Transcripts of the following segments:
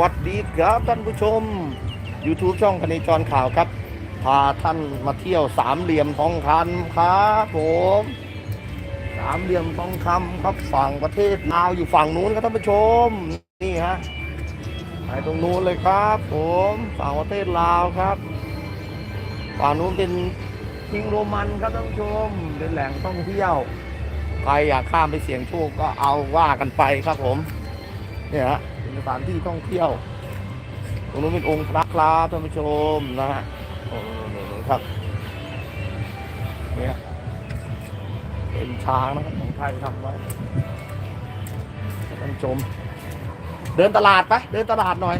วัสดีครับท่านผู้ชม YouTube ช่องพเนจรข่าวครับ พาท่านมาเที่ยวสามเหลี่ยมทองคำครับผมสามเหลี่ยมทองคำครับฝั่งประเทศลาวอยู่ฝั่งนู้นครับท่านผู้ชม นี่ฮะไปตรงนู้นเลยครับ ผมฝั่งประเทศลาวครับ ฝั่งนู้นเป็นทิงโรมันครับท่านผู้ชมเป็นแหล่งท่องเที่ยวใครอยากข้ามไปเสี่ยงโชคก็เอาว่ากันไปครับผมเนี่ยฮะ เป็นสถานที่ท่องเที่ยว ตรงนู้นเป็นองค์พระครับท่านผู้ชมนะฮะโอ้นี่ๆครับเนี่ยเป็นช้างนะครับของไทยทำไว้ท่านผู้ชม เดินตลาดไป เดินตลาดหน่อย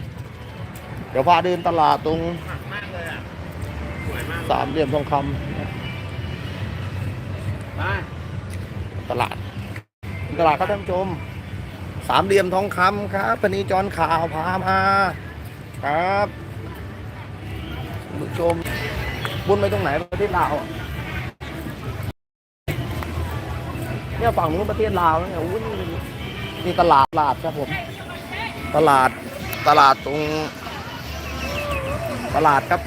เดี๋ยวพาเดินตลาดตรงผักมากเลยอะสวยมากสามเหลี่ยมทองคไปำตลาด ตลาดครับท่านผู้ชม สามเหลี่ยมทองคำครับปณีจรข่าวพามาครับผู้ชมบุญไปตรงไหนประเทศลาวเนี่ยฝั่งนู้นประเทศลาวเนี่ยอุ้ยนี่นี่ตลาดตลาดครับผม ตลาดตลาดตรง ตลาดครับ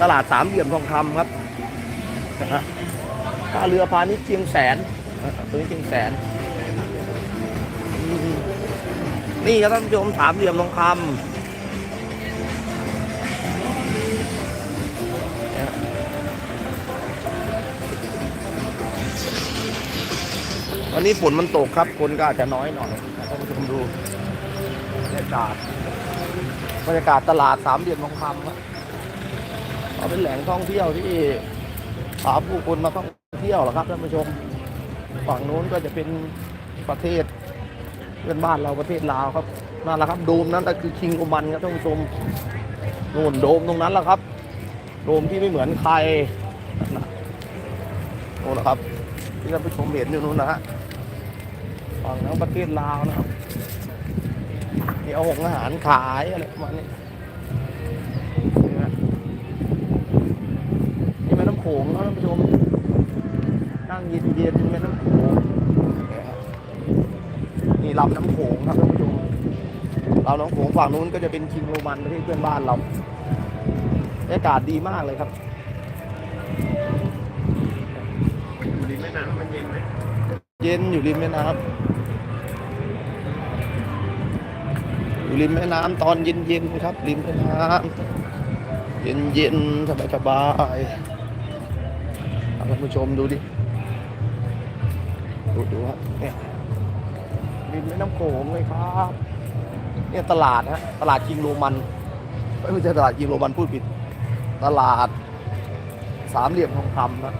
ตลาดสามเหลี่ยมทองคำครับ นะฮะท่าเรือพาณิชย์เชียงแสนตัวนี้เชียงแสน นี่ครับท่านผู้ชมสามเหลี่ยมทองคำวันนี้ฝนมันตกครับ คนก็อาจจะน้อยหน่อยท่านผู้ชมดูบรรยากาศบรรยากาศตลาดสามเหลี่ยมทองคำครับเป็นแหล่งท่องเที่ยวที่ พาผู้คนมาท่องเที่ยวเหรอครับท่านผู้ชมฝั่งนู้นก็จะเป็นประเทศเพื่อนบ้านเราประเทศลาวครับนั่นแหละครับโดมนั้นก็คือคิงโอมันครับท่านผู้ชมนู่นโดมตรงนั้นแหละครับ โดมที่ไม่เหมือนใครนะโน่นนะครับ ที่ท่านผู้ชมเห็นอยู่นู้นนะฮะฝั่งนั้นประเทศลาวนะครับมีเอาหงอาหารขายอะไรประมาณนี้นะ นี่แม่น้ำ โขงครับท่านผู้ชมนั่งเย็นเย็นแม่น้ำโขงเนี่ยครับนี่ลำน้ำโขงครับท่านผู้ชมลำน้ำโขงฝั่งนู้นก็จะเป็นคิงโรมันประเทศเพื่อนบ้านเราบรรยากาศดีมากเลยครับอยู่ริมแม่น้ำมันเย็นไหมเย็นอยู่ริมแม่น้ำอยู่ริมแม่น้ำตอนเย็นเย็นๆครับ ริมแม่น้ำเย็นเย็นสบายสบายๆ ท่านผู้ชมดูดิ ดูดูฮะเนี่ยริมแม่น้ำโขงเลยครับ เนี่ยตลาดฮะตลาดจิงโรมันไม่ใช่ตลาดจิงโรมันพูดผิด ตลาด สามเหลี่ยมทองคำนะ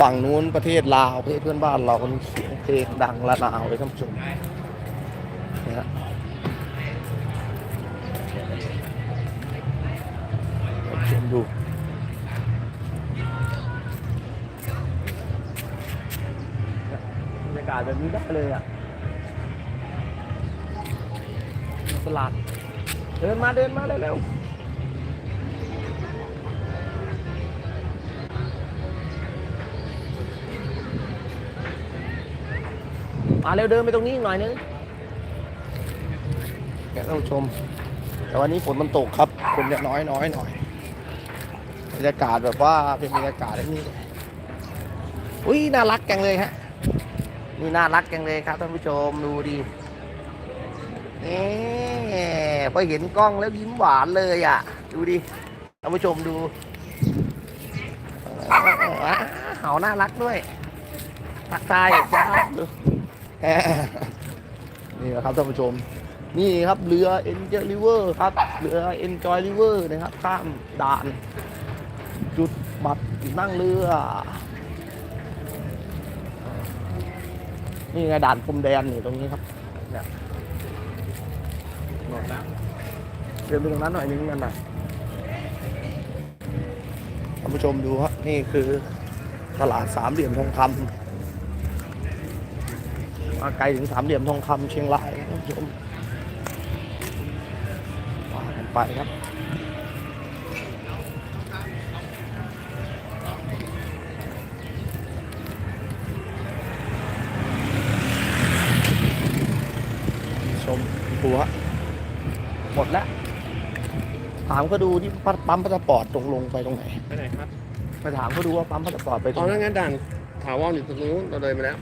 ฝั่งนู้นประเทศลาวประเทศเพื่อนบ้านเราคนเสียงเพลงดังละนาวเลยท่านผู้ชมนะฮะ ท่านดูบรรยากาศแบบนี้ได้เลยอะตลาด เดินมาเดินมาเร็วๆมาเร็วเดินไปตรงนี้หน่อยนึงแกท่านผู้ชม แต่วันนี้ฝนมันตกครับ คนจะน้อยน้อยหน่อย บรรยากาศแบบว่าเป็นบรรยากาศแบบนี้อุ้ยน่ารักจังเลยฮะนี่น่ารักจังเลยครับท่านผู้ชมดูดิเอ๊พอเห็นกล้องแล้วยิ้มหวานเลยอะ ดูดิท่านผู้ชมดูอ่าเหาน่ารักด้วยทักทายจ้าดูนี่นะครับท่านผู้ชม นี่ครับเรือ Enjoy River ครับ เรือ Enjoy River นะครับ ข้ามด่าน จุดบัตรนั่งเรือ นี่ไงด่านพรมแดนนี่ตรงนี้ครับเนี่ยหมดแล้วเดินไปตรงนั้นหน่อยนึงกันนะท่านผู้ชมดูครับนี่คือตลาดสามเหลี่ยมทองคำมาไกลถึงสามเหลี่ยมทองคำเชียงรายท่านผู้ชมว่ากันไปครับามเขาดูที่ปั๊มพัสปอร์ตตรงลงไปตรงไหนไปไหนครับไปถามเขาดูว่าปั๊มพัสปอร์ตไปตรอ๋องไหน นั่นงั้นด่านถาวรอยู่ตรงนู้นเราเลยมาแล้ว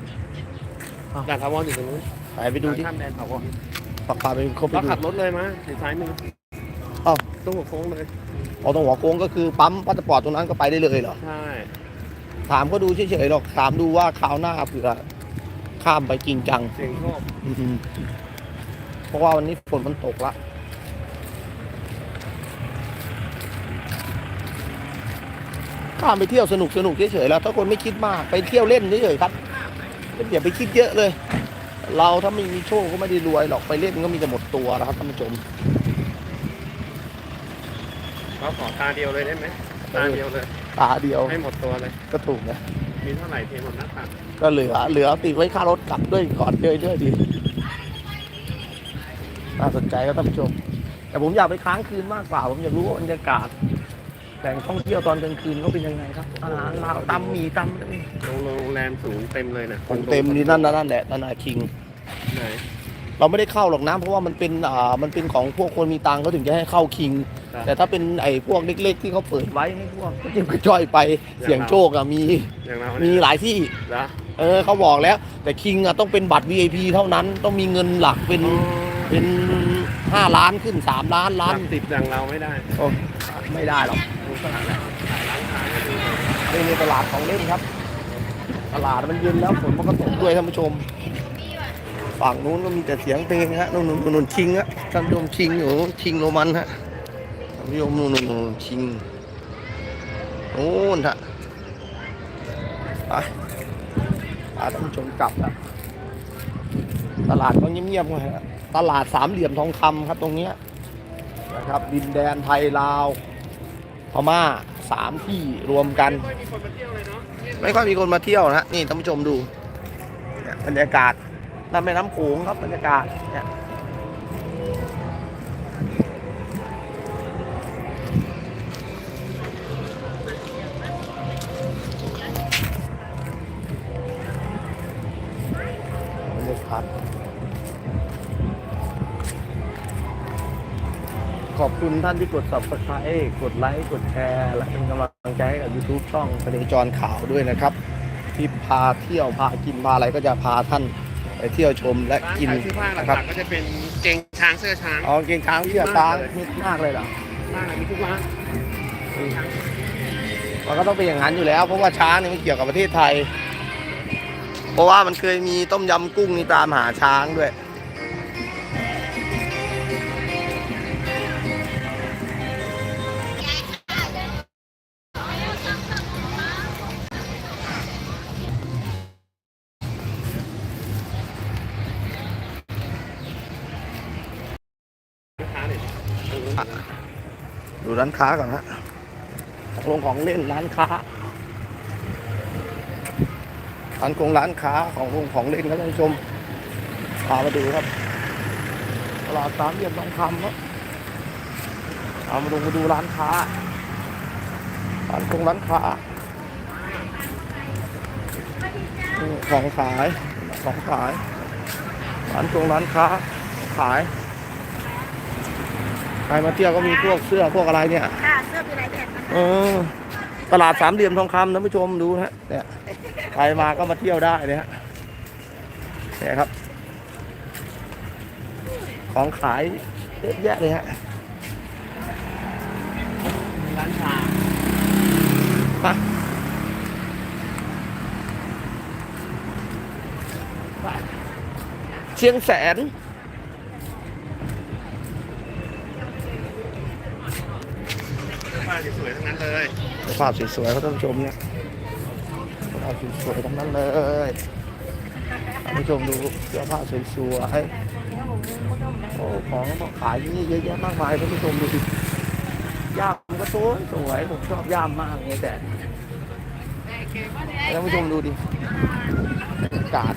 อ้าว ด่านถาวรอยู่ตรงนู้นไปไปดูที่ข้ามแดนถาวรปักปาไปเขาไปเราดู ขับรถเลยมาถึงซ้ายมืออ้าว ตรงหัวโค้งเลยเอาตรงหัวโค้งก็คือปั๊มพัสปอร์ตตรงนั้นก็ไปได้เลยเหรอ ใช่ถามเขาดูเฉยๆหรอก ถามดูว่าคราวหน้าเผื่อข้ามไปจริงจังเสียงโชคอืมเพราะว่าวันนี้ฝนมันตกละ ข้ามไปเที่ยวสนุกสนุกเฉยๆแล้วถ้าคนไม่คิดมากไปเที่ยวเล่นเฉยๆครับอย่าไปคิดเยอะเลย เราถ้าไม่มีโชคก็ไม่ได้รวยหรอกไปเล่นก็มีแต่หมดตัวนะครับท่านผู้ชมเราขอตาเดียวเลยได้ไหมตาเดียวเลยตาเดียวให้หมดตัวเลยก็ถูกนะมีเท่าไหร่เทหมดหน้าตักก็เหลือเหลือติดไว้ค่ารถกลับด้วยก่อนเดยด้วยดีน่าสนใจครับท่านผู้ชมแต่ผมอยากไปค้างคืนมากกว่าผมอยากรู้ว่าบรรยากาศ แหล่งท่องเที่ยวตอนกลางคืนเขาเป็นยังไงครับอาหารลาวตำหมีตำอะไรโรงแรมสูงเต็มเลยนะผมเต็มนี่นั่นนะนั่นแหละนั่นน่ะคิง ไหน เราไม่ได้เข้าหรอกนะเพราะว่ามันเป็นอ่ามันเป็นของพวกคนมีตังค์เขาถึงจะให้เข้าคิง ครับ แต่ถ้าเป็นไอ้พวกเล็ก ๆ ที่เขาเปิดไว้ให้พวกก็จิ้มกระจ้อยไปเสี่ยงโชคอะมีอย่างเรามีเนี่ยหลายที่ เหรอเออเขาบอกแล้ว แต่คิงอะต้องเป็นบัตร VIP เท่านั้นต้องมีเงินหลักเป็นเป็นห้าล้านขึ้นสามล้านหล้าลันกสิบอย่างเราไม่ได้ โอ้ไม่ได้หรอก ดูขนาดนั้นขายร้านค้าก็ดีนี่ในตลาดของเล่นครับ ตลาดมันเย็นแล้วฝนมันก็ตกด้วยท่านผู้ชม ฝั่งนู้นก็มีแต่เสียงเพลงฮะนู่นนู่นนู่นคิงฮะท่านผู้ชมคิงอยู่คิงโรมันฮะท่านผู้ชมนู่นนู่นนู่นคิงโน่นฮะไปท่านผู้ชมกลับแล้วตลาดก็เงียบๆไงฮะตลาดสามเหลี่ยมทองคำครับตรงเนี้ยนะครับดินแดนไทยลาว พม่าสามที่รวมกัน ไม่ค่อยมีคนมาเที่ยวเลยเนาะไม่ค่อยมีคนมาเที่ยวนะฮะนี่ท่านผู้ชมดูเนี่ยบรรยากาศน้ำแม่น้ำโขงครับบรรยากาศเนี่ย ขอบคุณท่านที่กด subscribe กดไลค์ กดแชร์ และเป็นกำลังใจให้กับ YouTube ช่องพเนจรข่าวด้วยนะครับ ที่พาเที่ยวพากินพาอะไรก็จะพาท่านไปเที่ยวชมและร้านกินขายเสื้อผ้าหนะครับลักๆก็จะเป็นเกงช้างเสื้อช้าง อ๋อเก่งช้างเที่ยวช้างมิดมากเลยเหรอ ร้านไหนมีทุกร้านมันก็ต้องเป็นอย่างนั้นอยู่แล้ว เพราะว่าช้างเนี่ยมันเกี่ยวกับประเทศไทย เพราะว่ามันเคยมีต้มยำกุ้งนี่ตามหาช้างด้วย ร้านค้าก่อนฮะของลงของเล่นร้านค้าร้านคงร้านค้าของลงของเล่นครับท่านผู้ชมพามาดูครับตลาดสามเหลี่ยมทองคำครับเอามาดูมาดูร้านค้าร้านคงร้านค้านี่ของขายของขายร้านคงร้านค้าขายใคร มาเที่ยวก็มีพวกเสื้อพวกอะไรเนี่ย ค่ะเสื้อเป็นลายแท็กนะคะเออ ตลาดสามเหลี่ยมทองคำท่านผู้ชมดูนะฮะเนี่ยใครมาก็มาเที่ยวได้เนี่ยฮะเนี่ยครับ ของขายเยอะแยะเลยฮะร้านชามาเชียงแสน งนั้นเลยภาพสวยๆครับท่านผู้ชมเนี่ยภาพสวยๆทั้งนั้นเลยท่านผู้ชมดูเสื้อผ้าสวยๆโอ้ของมาขายที่นี่เยอะแยะมากมายท่านผู้ชมดูดิย่ามก็สวยสวยผมชอบย่ามมากเลยแต่ท่านผู้ชมดูดิบรรยากาศ